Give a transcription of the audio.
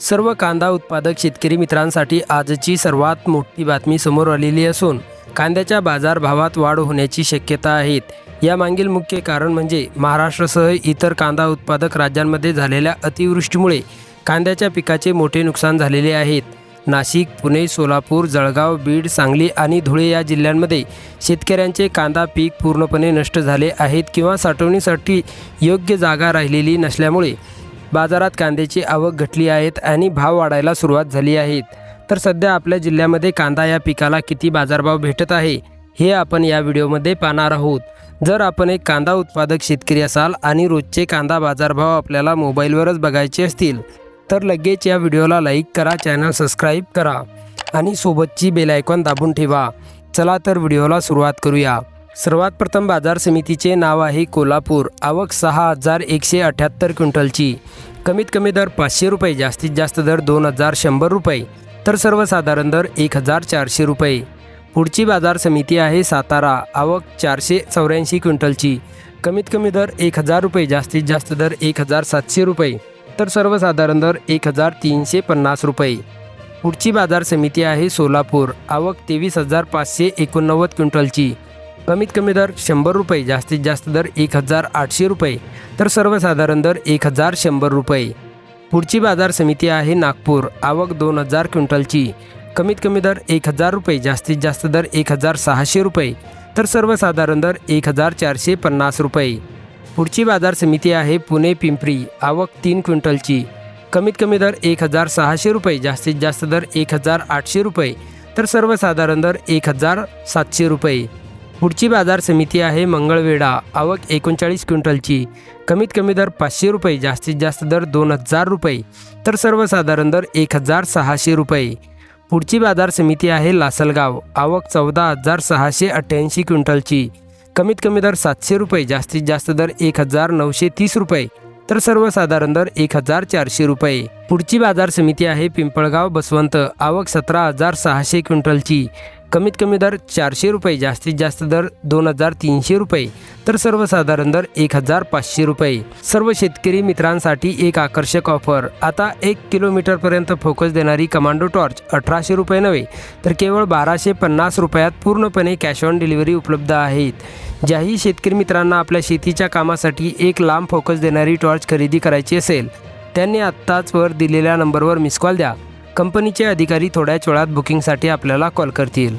सर्व कांदा उत्पादक शेतकरी मित्रांसाठी आजची सर्वात मोठी बातमी समोर आलेली असून कांद्याच्या बाजारभावात वाढ होण्याची शक्यता आहेत. यामागील मुख्य कारण म्हणजे महाराष्ट्रासह इतर कांदा उत्पादक राज्यांमध्ये झालेल्या अतिवृष्टीमुळे कांद्याच्या पिकाचे मोठे नुकसान झालेले आहेत. नाशिक पुणे सोलापूर जळगाव बीड सांगली आणि धुळे या जिल्ह्यांमध्ये शेतकऱ्यांचे कांदा पीक पूर्णपणे नष्ट झाले आहेत किंवा साठवणीसाठी योग्य जागा राहिलेली नसल्यामुळे बाजारात कांद्याची आवक घटली आहेत आणि भाव वाढायला सुरुवात झाली आहेत. तर सध्या आपल्या जिल्ह्यामध्ये कांदा या पिकाला किती बाजारभाव भेटत आहे हे आपण या व्हिडिओमध्ये पाहणार आहोत. जर आपण एक कांदा उत्पादक शेतकरी असाल आणि रोजचे कांदा बाजारभाव आपल्याला मोबाईलवरच बघायचे असतील तर लगेच या व्हिडिओला लाईक करा चॅनल सबस्क्राईब करा आणि सोबतची बेल आयकॉन दाबून ठेवा. चला तर व्हिडिओला सुरुवात करूया. सर्वात प्रथम बाजार समितीचे नाव आहे कोल्हापूर. आवक सहा हजार एकशे अठ्याहत्तर क्विंटलची. कमीत कमी दर पाचशे रुपये जास्तीत जास्त दर दोन हजार शंभर रुपये तर सर्वसाधारण दर एक हजार चारशे रुपये. पुढची बाजार समिती आहे सातारा. आवक चारशे चौऱ्याऐंशी क्विंटलची. कमीत कमी दर एक हजार रुपये जास्तीत जास्त दर एक हजार सातशे रुपये तर सर्वसाधारण दर एक हजार तीनशे पन्नास रुपये. पुढची बाजार समिती आहे सोलापूर. आवक तेवीस हजार पाचशे एकोणनव्वद क्विंटलची. कमीत कमी दर शंभर रुपये जास्तीत जास्त दर एक हजार आठशे रुपये तर सर्वसाधारण दर एक हजार शंभर रुपये. पुढची बाजार समिती आहे नागपूर आवक दोन हजार क्विंटलची. कमीत कमी दर एक हजार रुपये जास्तीत जास्त दर एक हजार सहाशे रुपये तर सर्वसाधारण दर एक हजार चारशे पन्नास रुपये. पुढची बाजार समिती आहे पुणे पिंपरी आवक तीन क्विंटलची. कमीत कमी दर एक हजार सहाशे रुपये जास्तीत जास्त दर एक हजार आठशे रुपये तर सर्वसाधारण दर एक हजार सातशे रुपये. पुढची बाजार समिती आहे मंगळवेढा. आवक एकोणचाळीस क्विंटलची. कमीत कमी दर पाचशे रुपये जास्तीत जास्त दर दोन हजार रुपये तर सर्वसाधारण दर एक हजार सहाशे रुपये. पुढची बाजार समिती आहे लासलगाव. आवक चौदा हजार सहाशे अठ्ठ्याऐंशी क्विंटलची. कमीत कमी दर सातशे रुपये जास्तीत जास्त दर एक हजार नऊशे तीस रुपये तर सर्वसाधारण दर एक हजार चारशे रुपये. पुढची बाजार समिती आहे पिंपळगाव बसवंत. आवक सतरा हजार सहाशे क्विंटलची. कमीत कमी दर चारशे रुपये जास्तीत जास्त दर दोन हजार तीनशे रुपये तर सर्वसाधारण दर एक हजार पाचशे रुपये. सर्व शेतकरी मित्रांसाठी एक आकर्षक ऑफर. आता एक किलोमीटरपर्यंत फोकस देणारी कमांडो टॉर्च अठराशे रुपये नव्हे तर केवळ बाराशे पन्नास रुपयात पूर्णपणे कॅश ऑन डिलिव्हरी उपलब्ध आहेत. ज्याही शेतकरी मित्रांना आपल्या शेतीच्या कामासाठी एक लांब फोकस देणारी टॉर्च खरेदी करायची असेल त्यांनी आत्ताच वर दिलेल्या नंबरवर मिस कॉल द्या. कंपनीचे अधिकारी थोड्याच वेळात बुकिंगसाठी आपल्याला कॉल करतील.